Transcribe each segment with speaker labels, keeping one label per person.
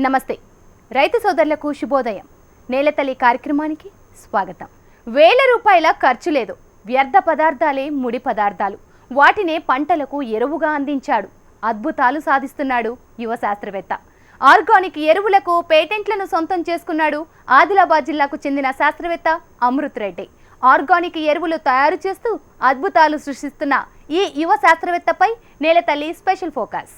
Speaker 1: నమస్తే. రైతు సోదరులకు శుభోదయం. నేలతల్లి కార్యక్రమానికి స్వాగతం. వేల రూపాయల ఖర్చు లేదు. వ్యర్థ పదార్థాలే ముడి పదార్థాలు. వాటినే పంటలకు ఎరువుగా అందించాడు. అద్భుతాలు సాధిస్తున్నాడు యువ శాస్త్రవేత్త. ఆర్గానిక్ ఎరువులకు పేటెంట్లను సొంతం చేసుకున్నాడు ఆదిలాబాద్ జిల్లాకు చెందిన శాస్త్రవేత్త అమృత్ రెడ్డి. ఆర్గానిక్ ఎరువులు తయారు చేస్తూ అద్భుతాలు సృష్టిస్తున్న ఈ యువ శాస్త్రవేత్తపై నేలతల్లి స్పెషల్ ఫోకస్.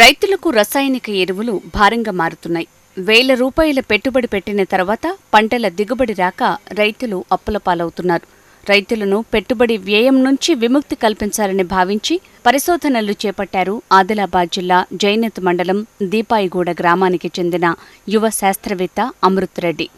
Speaker 2: రైతులకు రసాయనిక ఎరువులు భారంగా మారుతున్నాయి. వేల రూపాయల పెట్టుబడి పెట్టిన తర్వాత పంటల దిగుబడి రాక రైతులు అప్పుల పాలవుతున్నారు. రైతులను పెట్టుబడి వ్యయం నుంచి విముక్తి కల్పించాలని భావించి పరిశోధనలు చేపట్టారు ఆదిలాబాద్ జిల్లా జైనత్ మండలం దీపాయిగూడ గ్రామానికి చెందిన యువ శాస్త్రవేత్త అమృత్ రెడ్డి.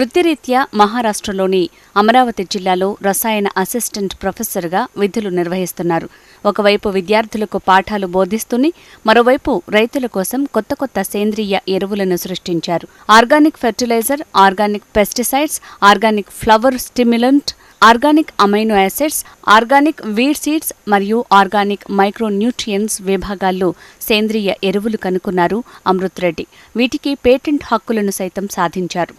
Speaker 2: వృత్తిరీత్యా మహారాష్ట్రలోని అమరావతి జిల్లాలో రసాయన అసిస్టెంట్ ప్రొఫెసర్గా విధులు నిర్వహిస్తున్నారు. ఒకవైపు విద్యార్థులకు పాఠాలు బోధిస్తూనే మరోవైపు రైతుల కోసం కొత్త కొత్త సేంద్రియ ఎరువులను సృష్టించారు. Organic fertiliser organic pesticides organic flower stimulant organic amino acids organic weed seeds మరియు ఆర్గానిక్ మైక్రోన్యూట్రియన్స్ విభాగాల్లో సేంద్రియ ఎరువులు కనుక్కున్నారు అమృత్ రెడ్డి. వీటికి పేటెంట్ హక్కులను సైతం సాధించారు.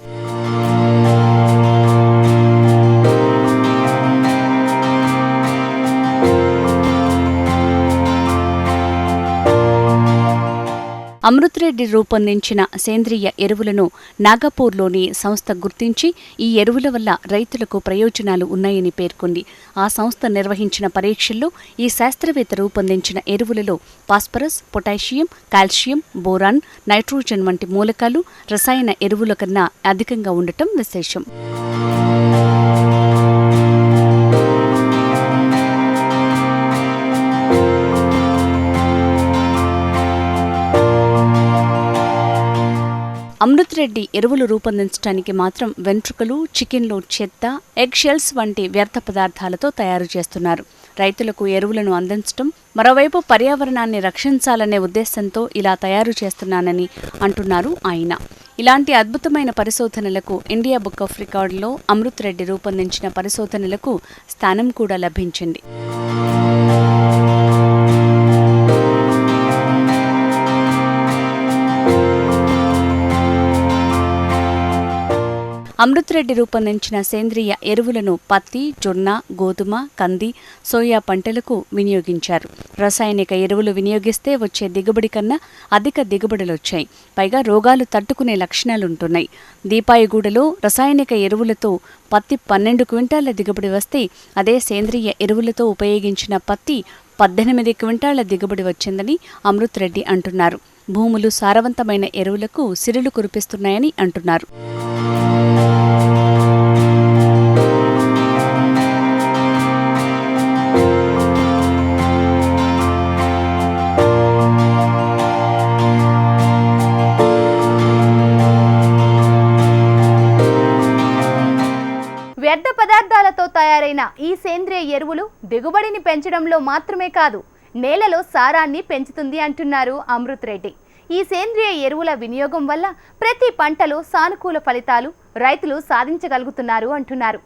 Speaker 2: అమృత్ రెడ్డి రూపొందించిన సేంద్రియ ఎరువులను నాగపూర్లోని సంస్థ గుర్తించి ఈ ఎరువుల వల్ల రైతులకు ప్రయోజనాలు ఉన్నాయని పేర్కొంది. ఆ సంస్థ నిర్వహించిన పరీక్షల్లో ఈ శాస్త్రవేత్త రూపొందించిన ఎరువులలో phosphorus potassium calcium boron nitrogen వంటి మూలకాలు రసాయన ఎరువుల కన్నా అధికంగా ఉండటం విశేషం. అమృత్ రెడ్డి ఎరువులు రూపొందించడానికి మాత్రం వెంట్రుకలు చికెన్లో చెత్త ఎగ్ షెల్స్ వంటి వ్యర్థ పదార్థాలతో తయారు చేస్తున్నారు. రైతులకు ఎరువులను అందించడం మరోవైపు పర్యావరణాన్ని రక్షించాలనే ఉద్దేశంతో ఇలా తయారు చేస్తున్నానని అంటున్నారు ఆయన. ఇలాంటి అద్భుతమైన పరిశోధనలకు ఇండియా బుక్ ఆఫ్ రికార్డులో అమృత్ రెడ్డి రూపొందించిన పరిశోధనలకు స్థానం కూడా లభించింది. అమృత్ రెడ్డి రూపొందించిన సేంద్రియ ఎరువులను పత్తి జొన్న గోధుమ కంది సోయా పంటలకు వినియోగించారు. రసాయనిక ఎరువులు వినియోగిస్తే వచ్చే దిగుబడి కన్నా అధిక దిగుబడులొచ్చాయి పైగా రోగాలు తట్టుకునే లక్షణాలుంటున్నాయి. దీపాయిగూడలో రసాయనిక ఎరువులతో పత్తి పన్నెండు క్వింటాల దిగుబడి వస్తే అదే సేంద్రియ ఎరువులతో ఉపయోగించిన పత్తి పద్దెనిమిది క్వింటాళ్ళ దిగుబడి వచ్చిందని అమృత్ రెడ్డి అంటున్నారు. భూములు సారవంతమైన ఎరువులకు సిరులు కురిపిస్తున్నాయని అంటున్నారు.
Speaker 1: దిగుబడిని పెంచడంలో మాత్రమే కాదు నేలలో సారాన్ని పెంచుతుంది అంటున్నారు అమృత్ రెడ్డి. ఈ సేంద్రియ ఎరువుల వినియోగం వల్ల ప్రతి పంటలో సానుకూల ఫలితాలు రైతులు సాధించగలుగుతున్నారు అంటున్నారు.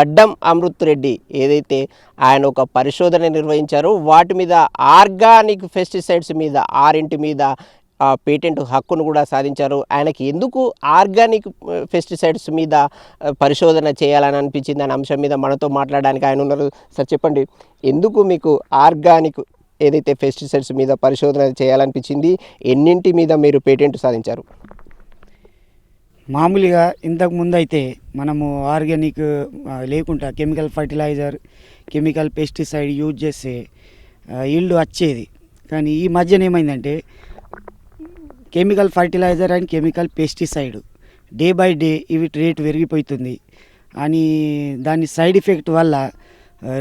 Speaker 3: గడ్డం అమృత్ రెడ్డి ఏదైతే ఆయన ఒక పరిశోధన నిర్వహించారో వాటి మీద ఆర్గానిక్ పెస్టిసైడ్స్ మీద ఆరింటి మీద పేటెంట్ హక్కును కూడా సాధించారు. ఆయనకి ఎందుకు ఆర్గానిక్ పెస్టిసైడ్స్ మీద పరిశోధన చేయాలని అనిపించింది అనే అంశం మీద మనతో మాట్లాడడానికి ఆయన ఉన్నారు. సార్ చెప్పండి ఎందుకు మీకు ఆర్గానిక్ ఏదైతే పెస్టిసైడ్స్ మీద పరిశోధన చేయాలనిపించింది ఎన్నింటి మీద మీరు పేటెంట్ సాధించారు?
Speaker 4: మామూలుగా ఇంతకు ముందు అయితే మనము ఆర్గానిక్ లేకుండా chemical fertiliser chemical pesticide use చేస్తే ఈల్డ్ వచ్చేది. కానీ ఈ మధ్యన ఏమైందంటే chemical fertiliser and chemical pesticide day by day ఇవి రేట్ పెరిగిపోతుంది. అని దాని సైడ్ ఎఫెక్ట్ వల్ల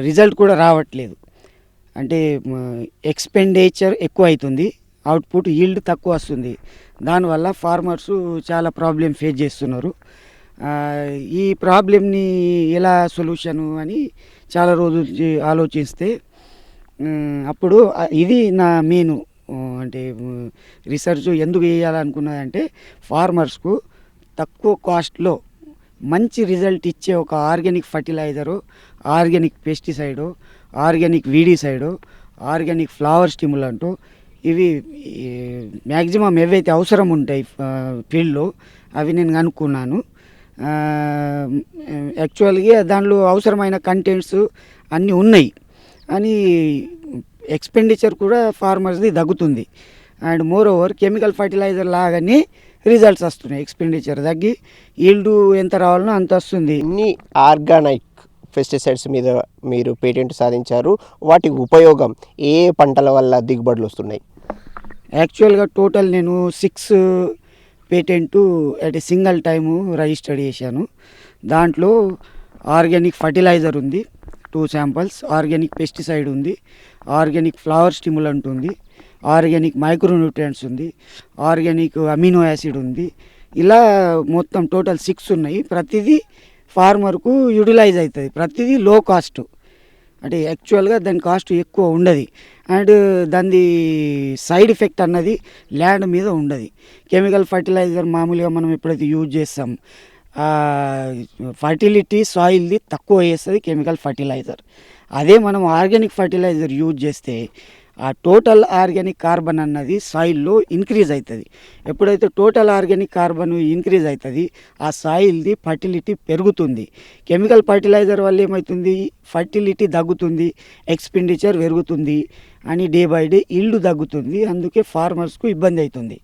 Speaker 4: రిజల్ట్ కూడా రావట్లేదు. అంటే ఎక్స్పెండిచర్ ఎక్కువ అవుతుంది అవుట్పుట్ ఈల్డ్ తక్కువ వస్తుంది. దానివల్ల ఫార్మర్స్ చాలా ప్రాబ్లం ఫేస్ చేస్తున్నారు. ఈ ప్రాబ్లంని ఎలా సొల్యూషను అని చాలా రోజులు ఆలోచిస్తే అప్పుడు ఇది నా మెయిన్. అంటే రీసెర్చ్ ఎందుకు వేయాలనుకున్నదంటే ఫార్మర్స్కు తక్కువ కాస్ట్లో మంచి రిజల్ట్ ఇచ్చే ఒక organic fertiliser organic pesticide organic weedicide organic flower stimulant ఇవి మ్యాక్సిమం ఏవైతే అవసరం ఉంటాయి ఫీల్డ్లో అవి నేను కనుక్కున్నాను యాక్చువల్గా దానిలో అవసరమైన కంటెంట్స్ అన్నీ ఉన్నాయి. అని ఎక్స్పెండిచర్ కూడా ఫార్మర్స్ది తగ్గుతుంది. And more over chemical fertiliser లాగానే రిజల్ట్స్ వస్తున్నాయి. ఎక్స్పెండిచర్ తగ్గి ఈల్డ్ ఎంత రావాలనో అంత వస్తుంది.
Speaker 3: అన్ని ఆర్గానిక్ పెస్టిసైడ్స్ మీద మీరు పేటెంట్ సాధించారు. వాటి ఉపయోగం ఏ పంటల వల్ల దిగుబడులు వస్తున్నాయి?
Speaker 4: యాక్చువల్గా టోటల్ నేను six patent at a single time register చేశాను. దాంట్లో ఆర్గానిక్ ఫర్టిలైజర్ ఉంది టూ శాంపిల్స్ ఆర్గానిక్ పెస్టిసైడ్ ఉంది ఆర్గానిక్ ఫ్లవర్ స్టిములంట్ ఉంది ఆర్గానిక్ మైక్రోన్యూట్రియంట్స్ ఉంది ఆర్గానిక్ అమినో యాసిడ్ ఉంది. ఇలా మొత్తం టోటల్ సిక్స్ ఉన్నాయి. ప్రతిదీ ఫార్మర్కు యూటిలైజ్ అవుతుంది. ప్రతిదీ లో కాస్ట్ అంటే యాక్చువల్గా దాని కాస్ట్ ఎక్కువ ఉండదు. అండ్ దాని సైడ్ ఎఫెక్ట్ అన్నది ల్యాండ్ మీద ఉండదు. కెమికల్ ఫర్టిలైజర్ మామూలుగా మనం ఎప్పుడైతే యూజ్ చేస్తాం ఫర్టిలిటీ సాయిల్ది తక్కువ వేస్తుంది కెమికల్ ఫర్టిలైజర్ అదే మనం ఆర్గానిక్ ఫర్టిలైజర్ యూజ్ చేస్తే ఆ టోటల్ ఆర్గానిక్ కార్బన్ అన్నది సాయిల్లో ఇంక్రీజ్ అవుతుంది ఎప్పుడైతే టోటల్ ఆర్గానిక్ కార్బన్ ఇంక్రీజ్ అవుతుంది ఆ సాయిల్ది ఫర్టిలిటీ పెరుగుతుంది. కెమికల్ ఫర్టిలైజర్ వల్ల ఏమవుతుంది ఫర్టిలిటీ తగ్గుతుంది ఎక్స్పెండిచర్ పెరుగుతుంది అని డే బై డే ఇల్లు తగ్గుతుంది అందుకే ఫార్మర్స్కు ఇబ్బంది అవుతుంది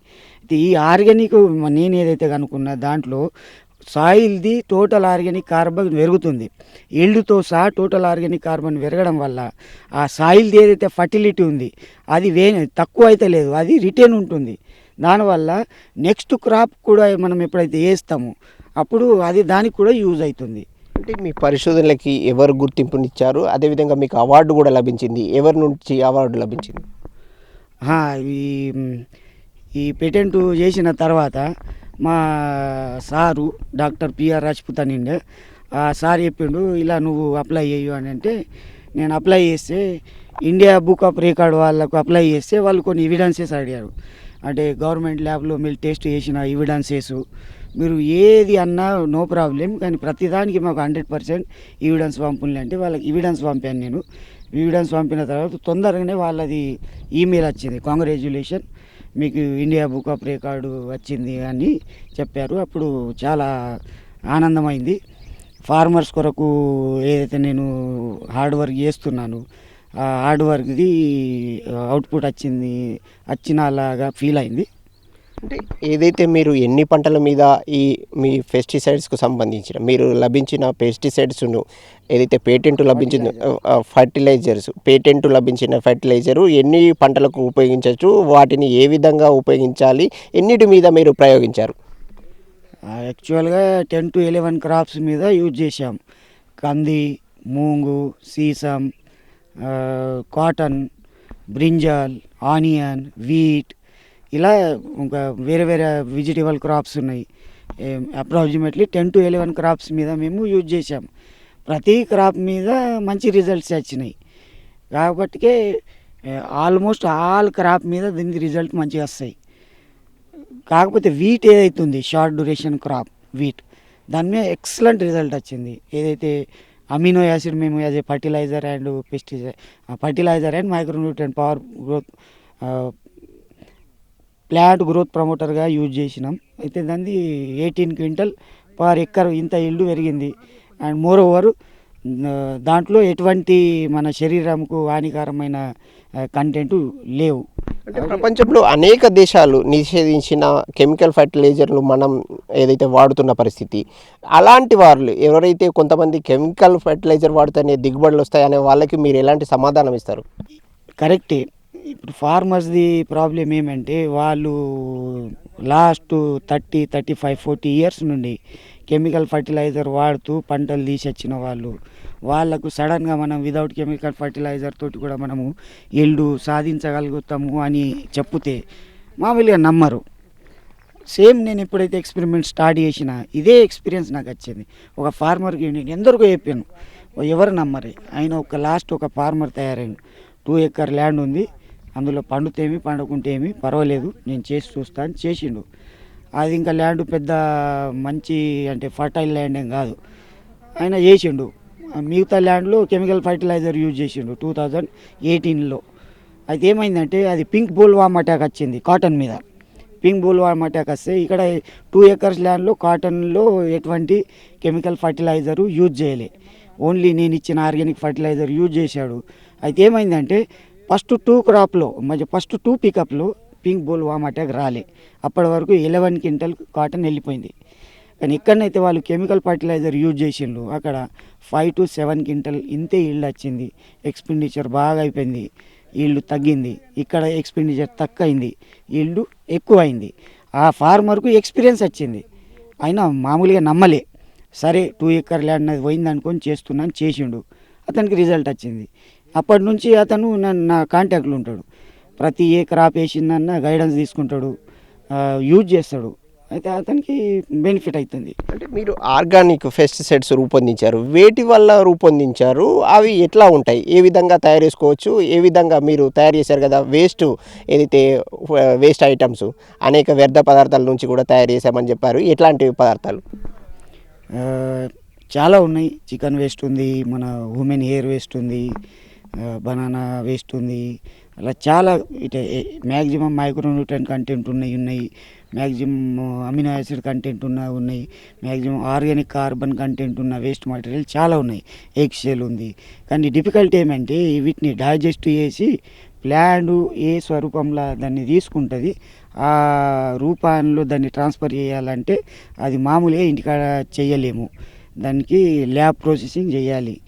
Speaker 4: ఈ ఆర్గానిక్ నేను ఏదైతే కనుక్కున్నా దాంట్లో సాయిల్ది టోటల్ ఆర్గానిక్ కార్బన్ పెరుగుతుంది. ఈల్డ్తో సహా టోటల్ ఆర్గానిక్ కార్బన్ పెరగడం వల్ల ఆ సాయిల్ది ఏదైతే ఫర్టిలిటీ ఉంది అది వే తక్కువ అయితే లేదు అది రిటైన్ ఉంటుంది. దానివల్ల నెక్స్ట్ క్రాప్ కూడా మనం ఎప్పుడైతే వేస్తామో అప్పుడు అది దానికి కూడా యూజ్ అవుతుంది.
Speaker 3: అంటే మీ పరిశోధనలకి ఎవరు గుర్తింపునిచ్చారు? అదేవిధంగా మీకు అవార్డు కూడా లభించింది. ఎవరి నుంచి అవార్డు లభించింది?
Speaker 4: ఈ ఈ పేటెంట్ చేసిన తర్వాత మా సారు డాక్టర్ పిఆర్ రాజ్పుత్ అని ఆ సార్ చెప్పిండు ఇలా నువ్వు అప్లై చేయు అని అంటే నేను అప్లై చేస్తే ఇండియా బుక్ ఆఫ్ రికార్డ్ వాళ్ళకు అప్లై చేస్తే వాళ్ళు కొన్ని ఎవిడెన్సెస్ అడిగారు. అంటే గవర్నమెంట్ ల్యాబ్లో మీరు టెస్ట్ చేసిన ఎవిడెన్సెస్ మీరు ఏది అన్నా నో ప్రాబ్లం కానీ ప్రతిదానికి మాకు హండ్రెడ్ పర్సెంట్ ఎవిడెన్స్ పంపులే అంటే వాళ్ళకి ఎవిడెన్స్ పంపాను నేను. ఎవిడెన్స్ పంపిన తర్వాత తొందరగానే వాళ్ళది ఈమెయిల్ వచ్చింది. కాంగ్రాచ్యులేషన్ మీకు ఇండియా బుక్ ఆఫ్ రికార్డు వచ్చింది అని చెప్పారు. అప్పుడు చాలా ఆనందమైంది. ఫార్మర్స్ కొరకు ఏదైతే నేను హార్డ్ వర్క్ చేస్తున్నాను ఆ హార్డ్ వర్క్ది అవుట్పుట్ వచ్చింది వచ్చినలాగా ఫీల్ అయింది.
Speaker 3: అంటే ఏదైతే మీరు ఎన్ని పంటల మీద ఈ మీ పెస్టిసైడ్స్కు సంబంధించిన మీరు లభించిన పెస్టిసైడ్స్ను ఏదైతే పేటెంట్ లభించిందో ఫర్టిలైజర్స్ పేటెంట్ లభించిన ఫర్టిలైజరు ఎన్ని పంటలకు ఉపయోగించవచ్చు వాటిని ఏ విధంగా ఉపయోగించాలి ఎన్నిటి మీద మీరు ప్రయోగించారు?
Speaker 4: యాక్చువల్గా టెన్ టు ఎలెవెన్ క్రాప్స్ మీద యూజ్ చేసాం కంది మూంగు సీసం కాటన్ బ్రింజాల్ ఆనియన్ వీట్ ఇలా ఇంకా వేరే వేరే వెజిటేబుల్ క్రాప్స్ ఉన్నాయి. Approximately ten to eleven crops మీద మేము యూజ్ చేసాం ప్రతి క్రాప్ మీద మంచి రిజల్ట్స్ వచ్చినాయి. కాబట్టికే ఆల్మోస్ట్ ఆల్ క్రాప్ మీద దీనికి రిజల్ట్ మంచిగా వస్తాయి. కాకపోతే వీట్ ఏదైతుంది షార్ట్ డ్యూరేషన్ క్రాప్ వీట్ దాని మీద ఎక్సలెంట్ రిజల్ట్ వచ్చింది. ఏదైతే అమినో యాసిడ్ మేము as a fertiliser and pesticide fertiliser and micronutrient power growth plant growth ప్రమోటర్గా use చేసినాం. అయితే దాన్ని ఎయిటీన్ క్వింటల్ పర్ ఎక్కర్ ఇంత ఇల్లు పెరిగింది. అండ్ మోర్ ఓవర్ దాంట్లో ఎటువంటి మన శరీరంకు హానికరమైన కంటెంట్ లేవు.
Speaker 3: అంటే ప్రపంచంలో అనేక దేశాలు నిషేధించిన కెమికల్ ఫర్టిలైజర్లు మనం ఏదైతే వాడుతున్న పరిస్థితి అలాంటి వాళ్ళు ఎవరైతే కొంతమంది కెమికల్ ఫర్టిలైజర్ వాడితేనే దిగుబడులు వస్తాయనే వాళ్ళకి మీరు ఎలాంటి సమాధానం ఇస్తారు?
Speaker 4: కరెక్టే. ఇప్పుడు ఫార్మర్స్ది ప్రాబ్లం ఏమంటే వాళ్ళు last thirty thirty five forty years నుండి కెమికల్ ఫర్టిలైజర్ వాడుతూ పంటలు తీసొచ్చిన వాళ్ళు. వాళ్ళకు సడన్గా మనం వితౌట్ కెమికల్ ఫర్టిలైజర్ తోటి కూడా మనము ఎల్డు సాధించగలుగుతాము అని చెప్తే మామూలుగా నమ్మరు. సేమ్ నేను ఎప్పుడైతే ఎక్స్పెరిమెంట్ స్టార్ట్ చేసిన ఇదే ఎక్స్పీరియన్స్ నాకు వచ్చింది. ఒక ఫార్మర్కి నేను ఎందరికో చెప్పాను. ఎవరు నమ్మరు? ఆయన ఒక లాస్ట్ ఒక ఫార్మర్ తయారైంది టూ ఎకర్ ల్యాండ్ ఉంది. అందులో పండుతేమి పండుకుంటేమి పర్వాలేదు. నేను చేసి చూస్తాను చేసిండు. అది ఇంకా ల్యాండ్ పెద్ద మంచి అంటే ఫర్టైల్ ల్యాండ్ ఏం కాదు. ఆయన చేసిండు. మిగతా ల్యాండ్లో కెమికల్ ఫర్టిలైజర్ యూజ్ చేసిండు టూ థౌజండ్ ఎయిటీన్లో. అయితే ఏమైందంటే అది పింక్ బోల్వామ్ అటాక్ వచ్చింది కాటన్ మీద. పింక్ బోల్వామ్ అటాక్ వస్తే ఇక్కడ టూ ఎకర్స్ ల్యాండ్లో కాటన్లో ఎటువంటి కెమికల్ ఫర్టిలైజరు యూజ్ చేయలే. ఓన్లీ నేను ఇచ్చిన ఆర్గానిక్ ఫర్టిలైజర్ యూజ్ చేశాడు. అయితే ఏమైందంటే ఫస్ట్ టూ క్రాప్లో మంచి ఫస్ట్ టూ పికప్లో పింక్ బోల్వామ్ అటాక్ రాలే. అప్పటి వరకు ఎలెవెన్ క్వింటల్ కాటన్ వెళ్ళిపోయింది. కానీ ఎక్కడనైతే వాళ్ళు కెమికల్ ఫర్టిలైజర్ యూజ్ చేసిండ్రు. అక్కడ ఫైవ్ టు సెవెన్ క్వింటల్ ఇంతే ఈల్డ్ వచ్చింది. ఎక్స్పెండిచర్ బాగా అయిపోయింది. ఈల్డ్ తగ్గింది. ఇక్కడ ఎక్స్పెండిచర్ తక్కువ అయింది ఎక్కువైంది. ఎక్కువ అయింది ఆ ఫార్మర్కు ఎక్స్పీరియన్స్ వచ్చింది. అయినా మామూలుగా నమ్మలే. సరే టూ ఎకర్ ల్యాండ్ అది పోయింది అనుకొని చేస్తున్నాను చేసిండు. అతనికి రిజల్ట్ వచ్చింది. అప్పటి నుంచి అతను నన్ను నా కాంటాక్ట్లో ఉంటాడు. ప్రతి ఏ క్రాప్ వేసిందన్న గైడెన్స్ తీసుకుంటాడు యూజ్ చేస్తాడు. అయితే అతనికి బెనిఫిట్ అవుతుంది
Speaker 3: అంటే మీరు ఆర్గానిక్ పెస్టిసైడ్స్ రూపొందించారు. వేటి వల్ల రూపొందించారు? అవి ఎట్లా ఉంటాయి? ఏ విధంగా తయారు చేసుకోవచ్చు? ఏ విధంగా మీరు తయారు చేశారు కదా? వేస్ట్ ఏదైతే వేస్ట్ ఐటమ్స్ అనేక వ్యర్థ పదార్థాల నుంచి కూడా తయారు చేశామని చెప్పారు. ఎట్లాంటి పదార్థాలు?
Speaker 4: చాలా ఉన్నాయి. చికెన్ వేస్ట్ ఉంది మన ఉమెన్ హెయిర్ వేస్ట్ ఉంది బనానా వేస్ట్ ఉంది. అలా చాలా ఇట మ్యాక్సిమం మైక్రోన్యూట్రియన్ కంటెంట్ ఉన్నాయి ఉన్నాయి. మ్యాక్సిమం అమినో యాసిడ్ కంటెంట్ ఉన్న ఉన్నాయి. మ్యాక్సిమం ఆర్గానిక్ కార్బన్ కంటెంట్ ఉన్న వేస్ట్ మెటీరియల్ చాలా ఉన్నాయి. ఎగ్ షెల్ ఉంది. కానీ డిఫికల్ట్ ఏమంటే వీటిని డైజెస్ట్ చేసి ప్లాండ్ ఏ స్వరూపంలో దాన్ని తీసుకుంటుంది ఆ రూపాల్లో దాన్ని ట్రాన్స్ఫర్ చేయాలంటే అది మామూలుగా ఇంటికాడ చేయలేము. దానికి ల్యాబ్ ప్రాసెసింగ్ చేయాలి.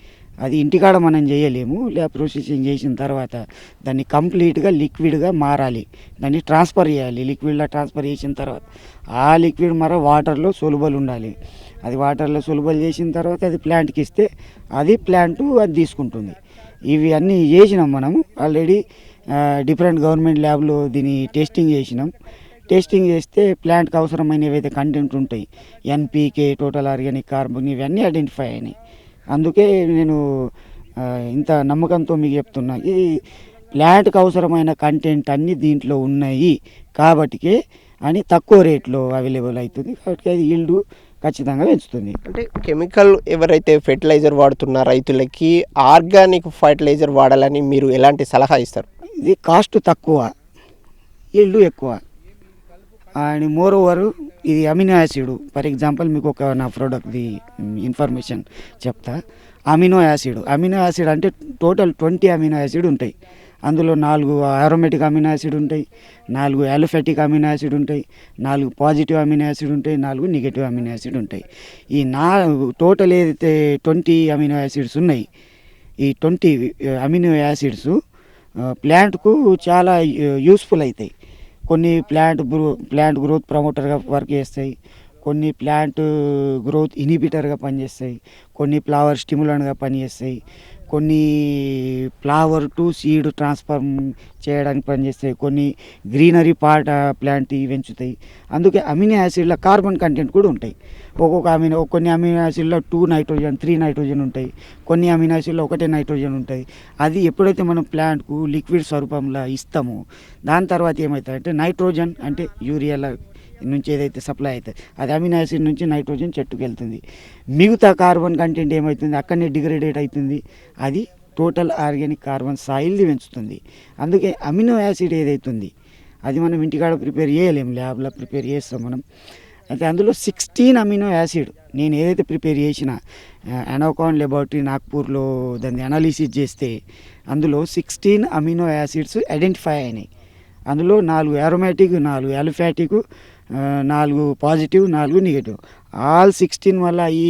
Speaker 4: అది ఇంటికాడ మనం చేయలేము. ల్యాబ్ ప్రొసెసింగ్ చేసిన తర్వాత దాన్ని కంప్లీట్గా లిక్విడ్గా మారాలి. దాన్ని ట్రాన్స్ఫర్ చేయాలి. లిక్విడ్లో ట్రాన్స్ఫర్ చేసిన తర్వాత ఆ లిక్విడ్ మరో వాటర్లో సొలుబల్ ఉండాలి. అది వాటర్లో సొలుబల్ చేసిన తర్వాత అది ప్లాంట్కి ఇస్తే అది ప్లాంట్ అది తీసుకుంటుంది. ఇవి అన్నీ చేసినాం మనము. ఆల్రెడీ డిఫరెంట్ గవర్నమెంట్ ల్యాబ్లో దీన్ని టెస్టింగ్ చేసినాం. టెస్టింగ్ చేస్తే ప్లాంట్కి అవసరమైనవి అయితే కంటెంట్ ఉంటాయి ఎన్పీకే టోటల్ ఆర్గానిక్ కార్బన్ ఇవన్నీ ఐడెంటిఫై అయినాయి. అందుకే నేను ఇంత నమ్మకంతో మీకు చెప్తున్నా. ఈ ప్లాంట్కి అవసరమైన కంటెంట్ అన్నీ దీంట్లో ఉన్నాయి కాబట్టికే అని తక్కువ రేట్లో అవైలబుల్ అవుతుంది. కాబట్టి అది ఈల్డ్ ఖచ్చితంగా పెంచుతుంది.
Speaker 3: అంటే కెమికల్ ఎవరైతే ఫెర్టిలైజర్ వాడుతున్న రైతులకి ఆర్గానిక్ ఫర్టిలైజర్ వాడాలని మీరు ఎలాంటి సలహా ఇస్తారు?
Speaker 4: ఇది కాస్ట్ తక్కువ ఈల్డ్ ఎక్కువ. అండ్ మోర్ ఓవర్ ఇది అమినో యాసిడ్. ఫర్ ఎగ్జాంపుల్ మీకు ఒక నా ప్రోడక్ట్ది ఇన్ఫర్మేషన్ చెప్తా. Amino acid. అమినో యాసిడ్ అంటే టోటల్ ట్వంటీ అమినో యాసిడ్ ఉంటాయి. అందులో నాలుగు ఆరోమేటిక్ అమినో యాసిడ్ ఉంటాయి నాలుగు యాలోఫెటిక్ అమినో యాసిడ్ ఉంటాయి నాలుగు పాజిటివ్ అమినో యాసిడ్ ఉంటాయి నాలుగు నెగిటివ్ అమినో యాసిడ్ ఉంటాయి. ఈ నా టోటల్ ఏదైతే ట్వంటీ అమినో యాసిడ్స్ ఉన్నాయి ఈ ట్వంటీ అమినో యాసిడ్స్ ప్లాంట్కు చాలా యూస్ఫుల్ అవుతాయి కొన్ని ప్లాంట్ గ్రో ప్లాంట్ గ్రోత్ ప్రమోటర్గా వర్క్ చేస్తాయి. కొన్ని ప్లాంట్ గ్రోత్ ఇనిబిటర్గా పనిచేస్తాయి. కొన్ని ఫ్లవర్ స్టిములన్గా పనిచేస్తాయి. కొన్ని ఫ్లవర్ టు సీడ్ ట్రాన్స్ఫర్మ్ చేయడానికి పనిచేస్తాయి. కొన్ని గ్రీనరీ పార్ట్ ప్లాంట్ పెంచుతాయి. అందుకే అమినో యాసిడ్లో కార్బన్ కంటెంట్ కూడా ఉంటాయి. ఒక్కొక్క అమినో కొన్ని అమినో యాసిడ్లో టూ నైట్రోజన్ త్రీ నైట్రోజన్ ఉంటాయి. కొన్ని అమినో యాసిడ్లో ఒకటే నైట్రోజన్ ఉంటాయి. అది ఎప్పుడైతే మనం ప్లాంట్కు లిక్విడ్ స్వరూపంలో ఇస్తామో దాని తర్వాత ఏమవుతాయంటే నైట్రోజన్ అంటే యూరియాలో నుంచి ఏదైతే సప్లై అవుతుంది అది అమినో యాసిడ్ నుంచి నైట్రోజన్ చెట్టుకు వెళ్తుంది. మిగతా కార్బన్ కంటెంట్ ఏమవుతుంది అక్కడనే డిగ్రేడేట్ అవుతుంది అది టోటల్ ఆర్గానిక్ కార్బన్ సాయిల్ని పెంచుతుంది. అందుకే అమినో యాసిడ్ ఏదైతుంది? అది మనం ఇంటికాడ ప్రిపేర్ చేయలేము ల్యాబ్లో ప్రిపేర్ చేస్తాం మనం. అయితే అందులో సిక్స్టీన్ అమినో యాసిడ్ నేను ఏదైతే ప్రిపేర్ చేసిన అనోకాన్ లెబార్టరీ నాగ్పూర్లో దాన్ని అనాలిసిస్ చేస్తే అందులో సిక్స్టీన్ అమినో యాసిడ్స్ ఐడెంటిఫై అయినాయి. అందులో నాలుగు అరోమాటిక్ నాలుగు ఎలిఫాటిక్ నాలుగు పాజిటివ్ నాలుగు నెగిటివ్ ఆల్ సిక్స్టీన్ వల్ల ఈ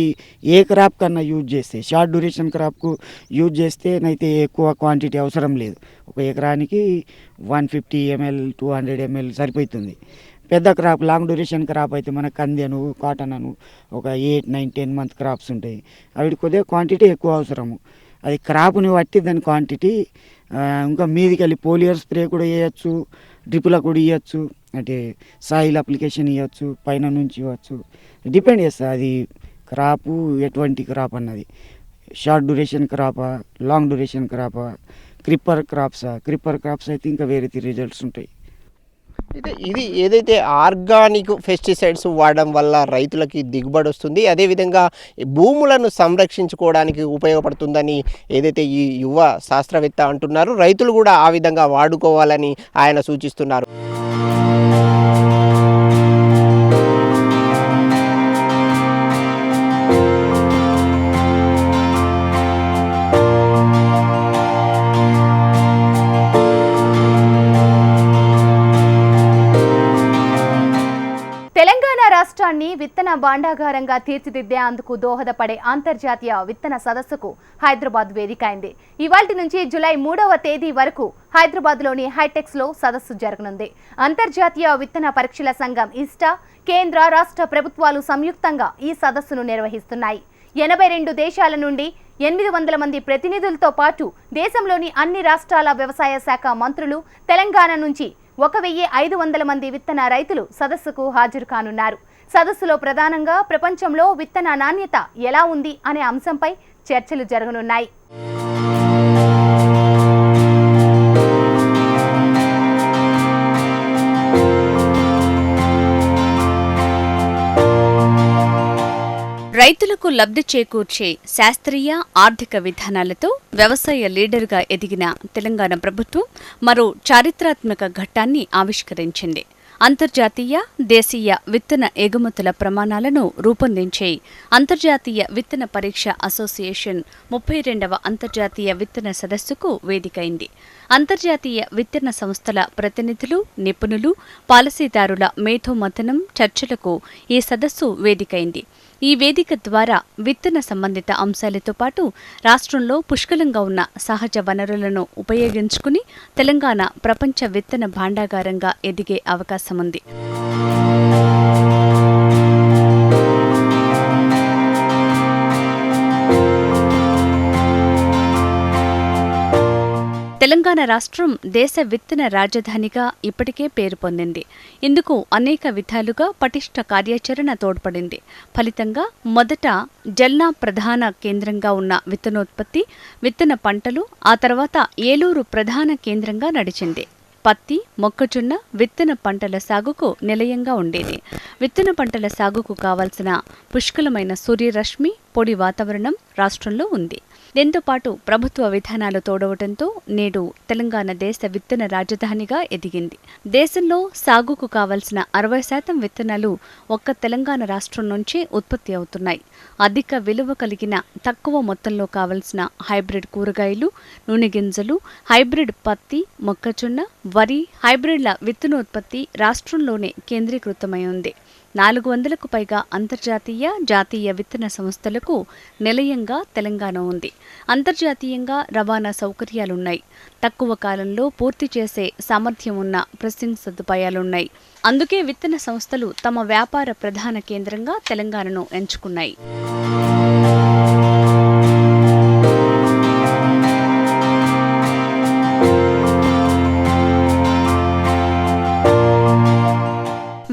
Speaker 4: ఏ క్రాప్ కన్నా యూజ్ చేస్తే షార్ట్ డ్యూరేషన్ క్రాప్కు యూజ్ చేస్తే నైతే ఎక్కువ క్వాంటిటీ అవసరం లేదు. ఒక ఎకరానికి one fifty ml two hundred ml సరిపోతుంది. పెద్ద క్రాప్ లాంగ్ డ్యూరేషన్ క్రాప్ అయితే మన కంది అను కాటన్ అను ఒక eight nine ten month crops ఉంటాయి. అవి కొద్దిగా క్వాంటిటీ ఎక్కువ అవసరము. అది క్రాప్ని బట్టి దాని క్వాంటిటీ ఇంకా మీదికి వెళ్ళి పోలియర్ స్ప్రే కూడా వేయచ్చు డ్రిప్పులకు కూడా ఇవ్వచ్చు అంటే సాయిల్ అప్లికేషన్ ఇవ్వచ్చు పైన నుంచి ఇవ్వచ్చు డిపెండ్ చేస్తుంది అది క్రాపు ఎటువంటి క్రాప్ అన్నది. షార్ట్ డ్యూరేషన్ క్రాపా లాంగ్ డ్యూరేషన్ క్రాపా క్రిప్పర్ క్రాప్సా క్రిప్పర్ క్రాప్స్ అయితే ఇంకా వేరే రిజల్ట్స్ ఉంటాయి.
Speaker 3: అయితే ఇది ఏదైతే ఆర్గానిక్ పెస్టిసైడ్స్ వాడడం వల్ల రైతులకి దిగుబడి వస్తుంది అదేవిధంగా భూములను సంరక్షించుకోవడానికి ఉపయోగపడుతుందని ఏదైతే ఈ యువ శాస్త్రవేత్త అంటున్నారు రైతులు కూడా ఆ విధంగా వాడుకోవాలని ఆయన సూచిస్తున్నారు.
Speaker 1: భాండాగారంగా తీర్చిదిద్దేందుకు దోహదపడే అంతర్జాతీయ విత్తన సదస్సుకు హైదరాబాద్ వేదిక అయింది ఇవాటి నుంచి జూలై మూడవ తేదీ వరకు హైదరాబాద్లోని హైటెక్స్లో సదస్సు జరగనుంది. అంతర్జాతీయ విత్తన పరీక్షల సంఘం ఇస్టా కేంద్ర రాష్ట్ర ప్రభుత్వాలు సంయుక్తంగా ఈ సదస్సును నిర్వహిస్తున్నాయి. ఎనభై రెండు దేశాల నుండి ఎనిమిది వందల మంది ప్రతినిధులతో పాటు దేశంలోని అన్ని రాష్ట్రాల వ్యవసాయ శాఖ మంత్రులు తెలంగాణ నుంచి ఒక వెయ్యి ఐదు వందల మంది విత్తన రైతులు సదస్సుకు హాజరు కానున్నారు. సదస్సులో ప్రధానంగా ప్రపంచంలో విత్తన నాణ్యత ఎలా ఉంది అనే అంశంపై చర్చలు జరగనున్నాయి.
Speaker 2: రైతులకు లబ్ధి చేకూర్చే శాస్త్రీయ ఆర్థిక విధానాలతో వ్యవసాయ లీడర్గా ఎదిగిన తెలంగాణ ప్రభుత్వం మరో చారిత్రాత్మక ఘట్టాన్ని ఆవిష్కరించింది. అంతర్జాతీయ దేశీయ విత్తన ఎగుమతుల ప్రమాణాలను రూపొందించే అంతర్జాతీయ విత్తన పరీక్ష అసోసియేషన్ ముప్పై రెండవ అంతర్జాతీయ విత్తన సదస్సుకు వేదికైంది. అంతర్జాతీయ విత్తన సంస్థల ప్రతినిధులు నిపుణులు పాలసీదారుల మేధోమథనం చర్చలకు ఈ సదస్సు వేదికైంది. ఈ వేదిక ద్వారా విత్తన సంబంధిత అంశాలతో పాటు రాష్ట్రంలో పుష్కలంగా ఉన్న సహజ వనరులను ఉపయోగించుకుని తెలంగాణ ప్రపంచ విత్తన భాండాగారంగా ఎదిగే అవకాశముంది. తెలంగాణ రాష్ట్రం దేశ విత్తన రాజధానిగా ఇప్పటికే పేరు పొందింది. ఇందుకు అనేక విధాలుగా పటిష్ట కార్యాచరణ తోడ్పడింది. ఫలితంగా మొదట జల్నా ప్రధాన కేంద్రంగా ఉన్న విత్తనోత్పత్తి విత్తన పంటలు ఆ తర్వాత ఏలూరు ప్రధాన కేంద్రంగా నడిచింది. పత్తి మొక్కజొన్న విత్తన పంటల సాగుకు నిలయంగా ఉండేది. విత్తన పంటల సాగుకు కావలసిన పుష్కలమైన సూర్యరశ్మి పొడి వాతావరణం రాష్ట్రంలో ఉంది. దీంతో పాటు ప్రభుత్వ విధానాలు తోడవటంతో నేడు తెలంగాణ దేశ విత్తన రాజధానిగా ఎదిగింది. దేశంలో సాగుకు కావలసిన అరవై శాతం విత్తనాలు ఒక్క తెలంగాణ రాష్ట్రం నుంచే ఉత్పత్తి అవుతున్నాయి. అధిక విలువ కలిగిన తక్కువ మొత్తంలో కావలసిన హైబ్రిడ్ కూరగాయలు నూనె గింజలు హైబ్రిడ్ పత్తి మొక్కజొన్న వరి హైబ్రిడ్ల విత్తనోత్పత్తి రాష్ట్రంలోనే కేంద్రీకృతమై ఉంది. నాలుగు వందలకు పైగా అంతర్జాతీయ జాతీయ విత్తన సంస్థలకు నిలయంగా తెలంగాణ ఉంది. అంతర్జాతీయంగా రవాణా సౌకర్యాలున్నాయి. తక్కువ కాలంలో పూర్తి చేసే సామర్థ్యం ఉన్న ప్రెస్సింగ్ సదుపాయాలున్నాయి. అందుకే విత్తన సంస్థలు తమ వ్యాపార ప్రధాన కేంద్రంగా తెలంగాణను ఎంచుకున్నాయి.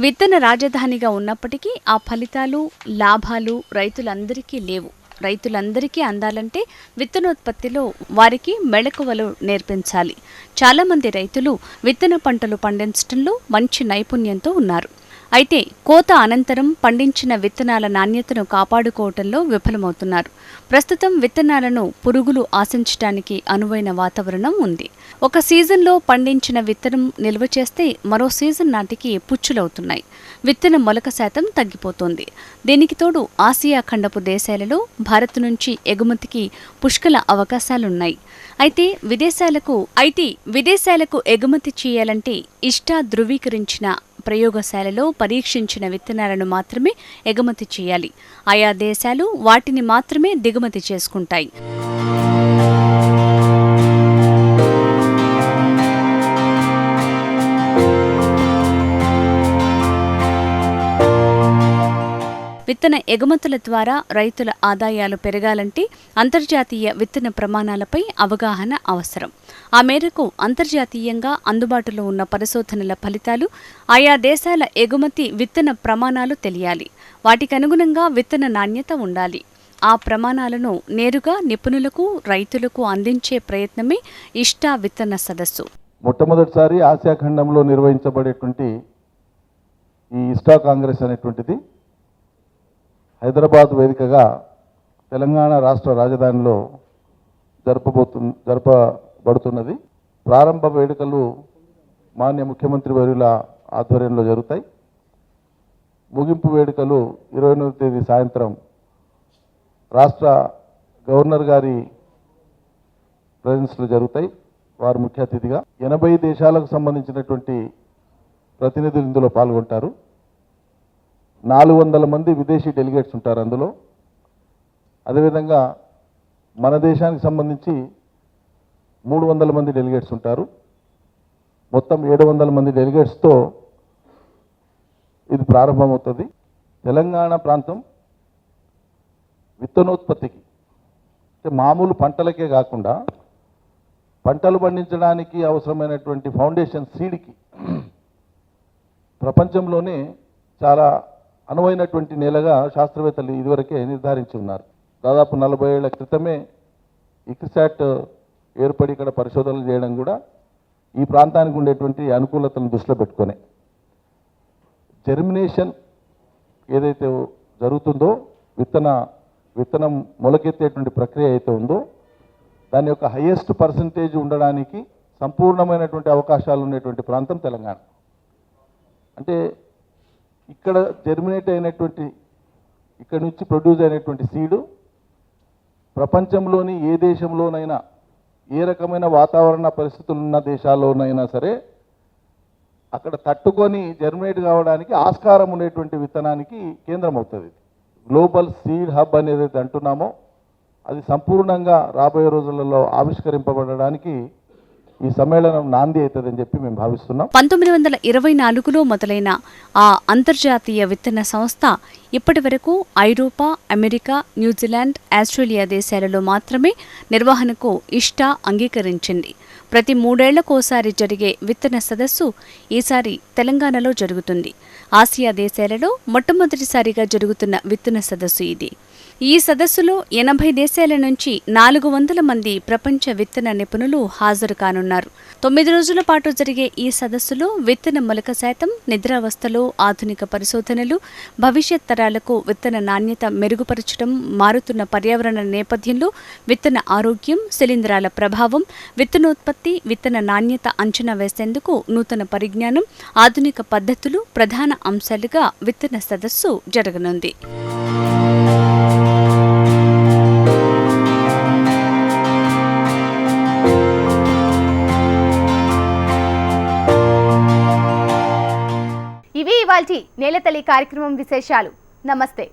Speaker 2: విత్తన రాజధానిగా ఉన్నప్పటికీ ఆ ఫలితాలు లాభాలు రైతులందరికీ లేవు. రైతులందరికీ అందాలంటే విత్తనోత్పత్తిలో వారికి మెళకువలు నేర్పించాలి. చాలామంది రైతులు విత్తన పంటలు పండించడంలో మంచి నైపుణ్యంతో ఉన్నారు. అయితే కోత అనంతరం పండించిన విత్తనాల నాణ్యతను కాపాడుకోవటంలో విఫలమవుతున్నారు. ప్రస్తుతం విత్తనాలను పురుగులు ఆశించటానికి అనువైన వాతావరణం ఉంది. ఒక సీజన్లో పండించిన విత్తనం నిల్వ చేస్తే మరో సీజన్ నాటికి పుచ్చులవుతున్నాయి. విత్తన మొలక శాతం తగ్గిపోతోంది. దీనికి తోడు ఆసియా ఖండపు దేశాలలో భారత్ నుంచి ఎగుమతికి పుష్కల అవకాశాలున్నాయి. అయితే విదేశాలకు అయితే విదేశాలకు ఎగుమతి చేయాలంటే ఇష్టా ధృవీకరించిన ప్రయోగశాలలో పరీక్షించిన విత్తనాలను మాత్రమే ఎగుమతి చేయాలి. ఆయా దేశాలు వాటిని మాత్రమే దిగుమతి చేసుకుంటాయి. విత్తన ఎగుమతుల ద్వారా రైతుల ఆదాయాలు పెరగాలంటే అంతర్జాతీయ విత్తన ప్రమాణాలపై అవగాహన అవసరం. ఆ మేరకు అంతర్జాతీయంగా అందుబాటులో ఉన్న పరిశోధనల ఫలితాలు ఆయా దేశాల ఎగుమతి విత్తన ప్రమాణాలు తెలియాలి. వాటికి అనుగుణంగా విత్తన నాణ్యత ఉండాలి. ఆ ప్రమాణాలను నేరుగా నిపుణులకు రైతులకు అందించే ప్రయత్నమే ఇష్టా విత్తన సదస్సు.
Speaker 5: మొట్టమొదటిసారి ఆసియా ఖండంలో నిర్వహించబడేటువంటి ఈ ఇస్టా కాంగ్రెస్ అనేటువంటిది హైదరాబాద్ వేదికగా తెలంగాణ రాష్ట్ర రాజధానిలో జరపబోతు జరపబడుతున్నది. ప్రారంభ వేడుకలు మాన్య ముఖ్యమంత్రి వర్యుల ఆధ్వర్యంలో జరుగుతాయి. ముగింపు వేడుకలు ఇరవై ఎనిమిది తేదీ సాయంత్రం రాష్ట్ర గవర్నర్ గారి ప్రజెన్స్లో జరుగుతాయి. వారు ముఖ్య అతిథిగా ఎనభై దేశాలకు సంబంధించినటువంటి ప్రతినిధులు ఇందులో పాల్గొంటారు. నాలుగు వందల మంది విదేశీ డెలిగేట్స్ ఉంటారు అందులో. అదేవిధంగా మన దేశానికి సంబంధించి మూడు వందల మంది డెలిగేట్స్ ఉంటారు. మొత్తం ఏడు వందల మంది డెలిగేట్స్తో ఇది ప్రారంభమవుతుంది. తెలంగాణ ప్రాంతం విత్తనోత్పత్తికి అంటే మామూలు పంటలకే కాకుండా పంటలు పండించడానికి అవసరమైనటువంటి ఫౌండేషన్ సీడ్కి ప్రపంచంలోనే చాలా అనువైనటువంటి నేలగా శాస్త్రవేత్తలు ఇదివరకే నిర్ధారించి ఉన్నారు. దాదాపు నలభై ఏళ్ళ క్రితమే ఇక్సాట్ ఏర్పడి ఇక్కడ పరిశోధనలు చేయడం కూడా ఈ ప్రాంతానికి ఉండేటువంటి అనుకూలతలను దృష్టిలో పెట్టుకొని. జెర్మినేషన్ ఏదైతే జరుగుతుందో విత్తన విత్తనం మొలకెత్తేటువంటి ప్రక్రియ అయితే ఉందో దాని యొక్క హయ్యెస్ట్ పర్సంటేజ్ ఉండడానికి సంపూర్ణమైనటువంటి అవకాశాలు ఉండేటువంటి ప్రాంతం తెలంగాణ. అంటే ఇక్కడ జర్మినేట్ అయినటువంటి ఇక్కడ నుంచి ప్రొడ్యూస్ అయినటువంటి సీడు ప్రపంచంలోని ఏ దేశంలోనైనా ఏ రకమైన వాతావరణ పరిస్థితులు ఉన్న దేశాల్లోనైనా సరే అక్కడ తట్టుకొని జర్మినేట్ కావడానికి ఆస్కారం ఉండేటువంటి విత్తనానికి కేంద్రం అవుతుంది గ్లోబల్ సీడ్ హబ్ అనేది అంటున్నామో అది సంపూర్ణంగా రాబోయే రోజులలో ఆవిష్కరింపబడడానికి ఈ సమ్మేళనం నాంది అవుతుందని చెప్పి మేము భావిస్తున్నాం.
Speaker 2: పంతొమ్మిది వందల ఇరవై నాలుగులో మొదలైన ఆ అంతర్జాతీయ విత్తన సంస్థ ఇప్పటి వరకు ఐరోపా అమెరికా న్యూజిలాండ్ ఆస్ట్రేలియా దేశాలలో మాత్రమే నిర్వహణకు ఇష్టా అంగీకరించింది. ప్రతి మూడేళ్ళకోసారి జరిగే విత్తన సదస్సు ఈసారి తెలంగాణలో జరుగుతుంది. ఆసియా దేశాలలో మొట్టమొదటిసారిగా జరుగుతున్న విత్తన సదస్సు ఇది. ఈ సదస్సులో ఎనభై దేశాల నుంచి నాలుగు వందల మంది ప్రపంచ విత్తన నిపుణులు హాజరు కానున్నారు. తొమ్మిది రోజుల పాటు జరిగే ఈ సదస్సులో విత్తన మొలక శాతం నిద్రావస్థలో ఆధునిక పరిశోధనలు భవిష్యత్ తరాలకు విత్తన నాణ్యత మెరుగుపరచడం మారుతున్న పర్యావరణ నేపథ్యంలో విత్తన ఆరోగ్యం శిలీంధ్రాల ప్రభావం విత్తనోత్పత్తి విత్తన నాణ్యత అంచనా వేసేందుకు నూతన పరిజ్ఞానం ఆధునిక పద్ధతులు ప్రధాన అంశాలుగా విత్తన సదస్సు జరగనుంది.
Speaker 1: ఇవాల్టి నేలతల్లి కార్యక్రమం విశేషాలు. నమస్తే.